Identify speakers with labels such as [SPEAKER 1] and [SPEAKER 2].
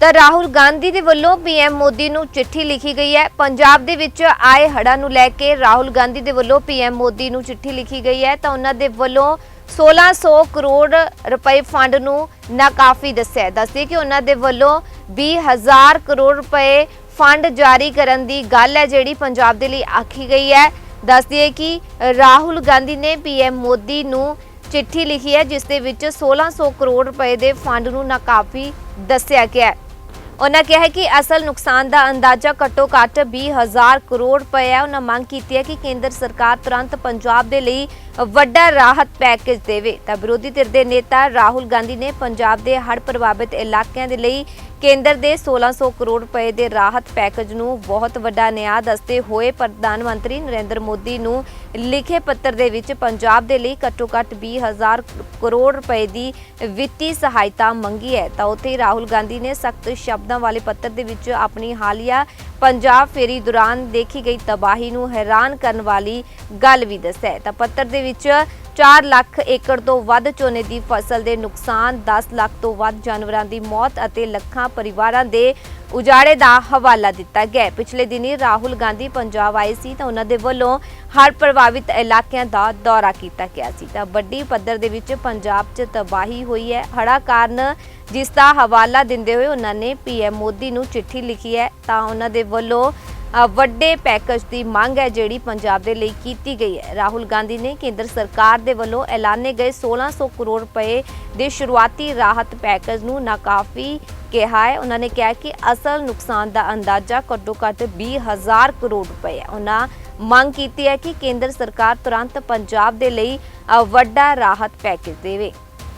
[SPEAKER 1] ਤਾਂ ਰਾਹੁਲ ਗਾਂਧੀ ਦੇ ਵੱਲੋਂ ਪੀਐਮ ਮੋਦੀ ਨੂੰ ਚਿੱਠੀ ਲਿਖੀ ਗਈ ਹੈ। ਪੰਜਾਬ ਦੇ ਵਿੱਚ ਆਏ ਹੜ੍ਹਾਂ ਨੂੰ ਲੈ ਕੇ ਰਾਹੁਲ ਗਾਂਧੀ ਦੇ ਵੱਲੋਂ ਪੀਐਮ ਮੋਦੀ ਨੂੰ ਚਿੱਠੀ ਲਿਖੀ ਗਈ ਹੈ। ਤਾਂ ਉਹਨਾਂ ਦੇ ਵੱਲੋਂ 1600 ਕਰੋੜ ਰੁਪਏ ਫੰਡ ਨੂੰ ਨਾਕਾਫੀ ਦੱਸਿਆ ਹੈ। ਦੱਸਦੇ ਕਿ ਉਹਨਾਂ ਦੇ ਵੱਲੋਂ 20000 ਕਰੋੜ ਰੁਪਏ ਫੰਡ ਜਾਰੀ ਕਰਨ ਦੀ ਗੱਲ ਹੈ, ਜਿਹੜੀ ਪੰਜਾਬ ਦੇ ਲਈ ਆਖੀ ਗਈ ਹੈ। ਦੱਸਦੀ ਹੈ ਕਿ ਰਾਹੁਲ ਗਾਂਧੀ ਨੇ ਪੀਐਮ ਮੋਦੀ ਨੂੰ ਚਿੱਠੀ ਲਿਖੀ ਹੈ, ਜਿਸ ਦੇ ਵਿੱਚ 1600 ਕਰੋੜ ਰੁਪਏ ਦੇ ਫੰਡ ਨੂੰ ਨਾਕਾਫੀ ਦੱਸਿਆ ਗਿਆ ਹੈ। ਉਹਨਾਂ ਕਿਹਾ ਕਿ ਅਸਲ ਨੁਕਸਾਨ ਦਾ ਅੰਦਾਜ਼ਾ ਘੱਟੋ ਘੱਟ 20000 ਕਰੋੜ ਰੁਪਏ ਹੈ। ਉਹਨਾਂ ਮੰਗ ਕੀਤੀ ਹੈ ਕਿ ਕੇਂਦਰ ਸਰਕਾਰ ਤੁਰੰਤ ਪੰਜਾਬ ਦੇ ਲਈ ਵੱਡਾ ਰਾਹਤ ਪੈਕੇਜ ਦੇਵੇ। ਤਾਂ ਵਿਰੋਧੀ ਧਿਰ ਦੇ ਨੇਤਾ ਰਾਹੁਲ ਗਾਂਧੀ ਨੇ ਪੰਜਾਬ ਦੇ ਹੜ੍ਹ ਪ੍ਰਭਾਵਿਤ ਇਲਾਕਿਆਂ ਦੇ ਲਈ ਕੇਂਦਰ ਦੇ 1600 ਕਰੋੜ ਰੁਪਏ ਦੇ ਰਾਹਤ ਪੈਕੇਜ ਨੂੰ ਬਹੁਤ ਵੱਡਾ ਨਿਆਂ ਦੱਸਦੇ ਹੋਏ ਪ੍ਰਧਾਨ ਮੰਤਰੀ ਨਰਿੰਦਰ ਮੋਦੀ ਨੂੰ ਲਿਖੇ ਪੱਤਰ ਦੇ ਵਿੱਚ ਪੰਜਾਬ ਦੇ ਲਈ ਘੱਟੋ ਘੱਟ 20000 ਕਰੋੜ ਰੁਪਏ ਦੀ ਵਿੱਤੀ ਸਹਾਇਤਾ ਮੰਗੀ ਹੈ। ਤਾਂ ਉੱਥੇ ਹੀ ਰਾਹੁਲ ਗਾਂਧੀ ਨੇ ਸਖਤ ਸ਼ਬਦ ਵਾਲੇ ਪੱਤਰ ਦੇ ਵਿੱਚ ਆਪਣੀ ਹਾਲੀਆ ਪੰਜਾਬ ਫੇਰੀ ਦੌਰਾਨ ਦੇਖੀ ਗਈ ਤਬਾਹੀ ਨੂੰ ਹੈਰਾਨ ਕਰਨ ਵਾਲੀ ਗੱਲ ਵੀ ਦੱਸਿਆ ਤਾਂ ਪੱਤਰ ਦੇ ਵਿੱਚ 4 ਲੱਖ ਏਕੜ ਤੋਂ ਵੱਧ ਝੋਨੇ ਦੀ ਫਸਲ ਦੇ ਨੁਕਸਾਨ 10 ਲੱਖ ਤੋਂ ਵੱਧ ਜਾਨਵਰਾਂ ਦੀ ਮੌਤ ਅਤੇ ਲੱਖਾਂ ਪਰਿਵਾਰਾਂ ਦੇ ਉਜਾੜੇ ਦਾ ਹਵਾਲਾ ਦਿੱਤਾ ਗਿਆ ਪਿਛਲੇ ਦਿਨੀ ਰਾਹੁਲ ਗਾਂਧੀ ਪੰਜਾਬ ਆਏ ਸੀ ਤਾਂ ਉਹਨਾਂ ਦੇ ਵੱਲੋਂ ਹਰ ਪ੍ਰਭਾਵਿਤ ਇਲਾਕਿਆਂ ਦਾ ਦੌਰਾ ਕੀਤਾ ਗਿਆ ਸੀ। ਤਾਂ ਵੱਡੀ ਪੱਧਰ ਦੇ ਵਿੱਚ ਪੰਜਾਬ 'ਚ ਤਬਾਹੀ ਹੋਈ ਹੈ। ਹੜ੍ਹਾਂ ਕਾਰਨ ਜਿਸ ਦਾ ਹਵਾਲਾ ਦਿੰਦੇ ਹੋਏ ਉਹਨਾਂ ਨੇ ਪੀਐਮ ਮੋਦੀ ਨੂੰ ਚਿੱਠੀ ਲਿਖੀ ਹੈ। ਤਾਂ ਉਹਨਾਂ ਦੇ ਵੱਲੋਂ ਵੱਡੇ ਪੈਕੇਜ ਦੀ ਮੰਗ ਹੈ ਜਿਹੜੀ ਪੰਜਾਬ ਦੇ ਲਈ ਕੀਤੀ ਗਈ ਹੈ। ਰਾਹੁਲ ਗਾਂਧੀ ਨੇ ਕੇਂਦਰ ਸਰਕਾਰ ਦੇ ਵੱਲੋਂ ਐਲਾਨੇ ਗਏ 1600 ਕਰੋੜ ਰੁਪਏ ਦੇ ਸ਼ੁਰੂਆਤੀ ਰਾਹਤ ਪੈਕੇਜ ਨੂੰ ਨਾਕਾਫੀ ਕਿਹਾ ਹੈ। ਉਹਨਾਂ ਨੇ ਕਿਹਾ ਕਿ ਅਸਲ ਨੁਕਸਾਨ ਦਾ ਅੰਦਾਜ਼ਾ ਘੱਟੋ ਘੱਟ 20000 ਕਰੋੜ ਰੁਪਏ ਹੈ। ਉਹਨਾਂ ਮੰਗ ਕੀਤੀ ਹੈ ਕਿ ਕੇਂਦਰ ਸਰਕਾਰ ਤੁਰੰਤ ਪੰਜਾਬ ਦੇ ਲਈ ਵੱਡਾ ਰਾਹਤ ਪੈਕੇਜ ਦੇਵੇ।